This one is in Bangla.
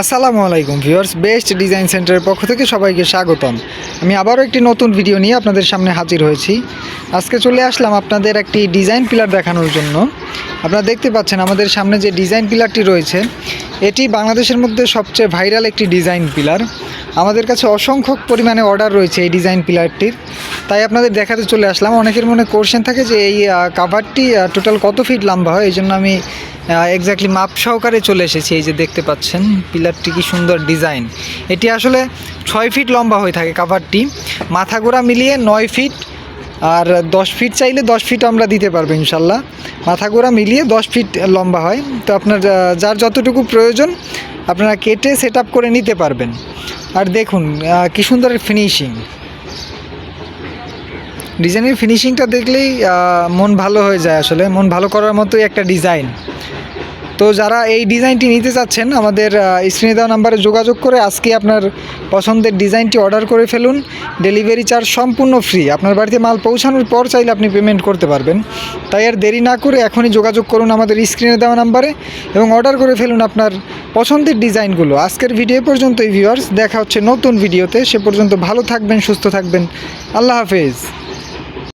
আসসালামু আলাইকুম ভিউয়ার্স, বেস্ট ডিজাইন সেন্টারের পক্ষ থেকে সবাইকে স্বাগতম। আমি আবারও একটি নতুন ভিডিও নিয়ে আপনাদের সামনে হাজির হয়েছি। আজকে চলে আসলাম আপনাদের একটি ডিজাইন পিলার দেখানোর জন্য। আপনারা দেখতে পাচ্ছেন আমাদের সামনে যে ডিজাইন পিলারটি রয়েছে এটি বাংলাদেশের মধ্যে সবচেয়ে ভাইরাল একটি ডিজাইন পিলার। আমাদের কাছে অসংখ্য পরিমাণে অর্ডার রয়েছে এই ডিজাইন পিলারটির। তাই আপনাদের দেখাতে চলে আসলাম। অনেকের মনে কোশ্চেন থাকে যে এই কাভারটি টোটাল কত ফিট লম্বা হয়? এই জন্য আমি এক্স্যাক্টলি মাপ সহকারে চলে এসেছি। এই যে দেখতে পাচ্ছেন, পিলারটি কি সুন্দর ডিজাইন। এটি আসলে ছয় ফিট লম্বা হয়ে থাকে কাভারটি মাথা গোড়া মিলিয়ে নয় ফিট আর দশ ফিট চাইলে দশ ফিট আমরা দিতে পারব ইনশাল্লাহ। মাথা গোড়া মিলিয়ে দশ ফিট লম্বা হয়। তো আপনার যার যতটুকু প্রয়োজন, আপনারা কেটে সেট করে নিতে পারবেন। আর দেখুন কী সুন্দর ফিনিশিং ডিজাইনের ফিনিশিংটা দেখলেই মন ভালো হয়ে যায় আসলে। মন ভালো করার মতোই একটা ডিজাইন তো যারা এই ডিজাইনটি নিতে চাচ্ছেন, আমাদের স্ক্রিনে দেওয়া নাম্বারে যোগাযোগ করে আজকে আপনার পছন্দের ডিজাইনটি অর্ডার করে ফেলুন। ডেলিভারি চার্জ সম্পূর্ণ ফ্রি। আপনার বাড়িতে মাল পৌঁছানোর পর চাইলে আপনি পেমেন্ট করতে পারবেন। তাই আর দেরি না করে এখনই যোগাযোগ করুন আমাদের স্ক্রিনে দেওয়া নাম্বারে এবং অর্ডার করে ফেলুন আপনার পছন্দের ডিজাইনগুলো। আজকের ভিডিও পর্যন্তই ভিউয়ার্স দেখা হচ্ছে নতুন ভিডিওতে। সে পর্যন্ত ভালো থাকবেন, সুস্থ থাকবেন। আল্লাহ হাফেজ।